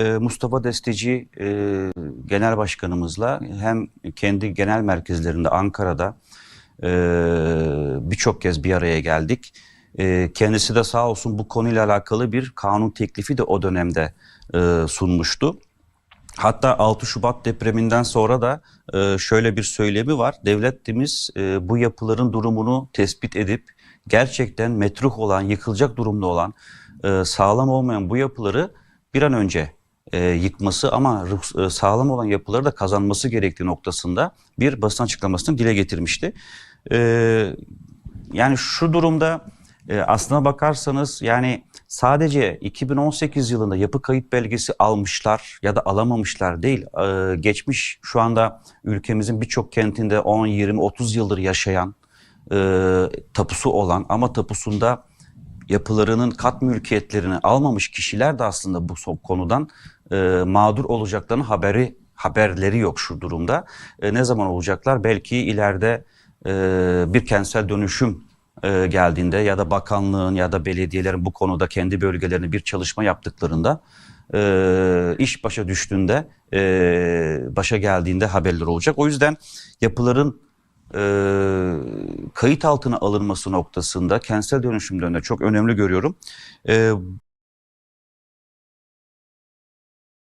e, Mustafa Desteci e, Genel Başkanımızla hem kendi genel merkezlerinde Ankara'da e, birçok kez bir araya geldik. E, kendisi de sağ olsun bu konuyla alakalı bir kanun teklifi de o dönemde sunmuştu. Hatta 6 Şubat depreminden sonra da şöyle bir söylemi var. Devletimiz bu yapıların durumunu tespit edip gerçekten metruh olan, yıkılacak durumda olan, sağlam olmayan bu yapıları bir an önce e, yıkması ama ruh- e, sağlam olan yapıları da kazanması gerektiği noktasında bir basın açıklamasını dile getirmişti. E, yani şu durumda e, aslına bakarsanız yani sadece 2018 yılında yapı kayıt belgesi almışlar ya da alamamışlar değil. E, geçmiş şu anda ülkemizin birçok kentinde 10, 20, 30 yıldır yaşayan e, tapusu olan ama tapusunda yapılarının kat mülkiyetlerini almamış kişiler de aslında bu konudan e, mağdur olacaklarının haberi haberleri yok şu durumda. E, ne zaman olacaklar? Belki ileride e, bir kentsel dönüşüm e, geldiğinde ya da bakanlığın ya da belediyelerin bu konuda kendi bölgelerine bir çalışma yaptıklarında e, iş başa düştüğünde e, başa geldiğinde haberler olacak. O yüzden yapıların e, kayıt altına alınması noktasında kentsel dönüşümlerinde çok önemli görüyorum. E,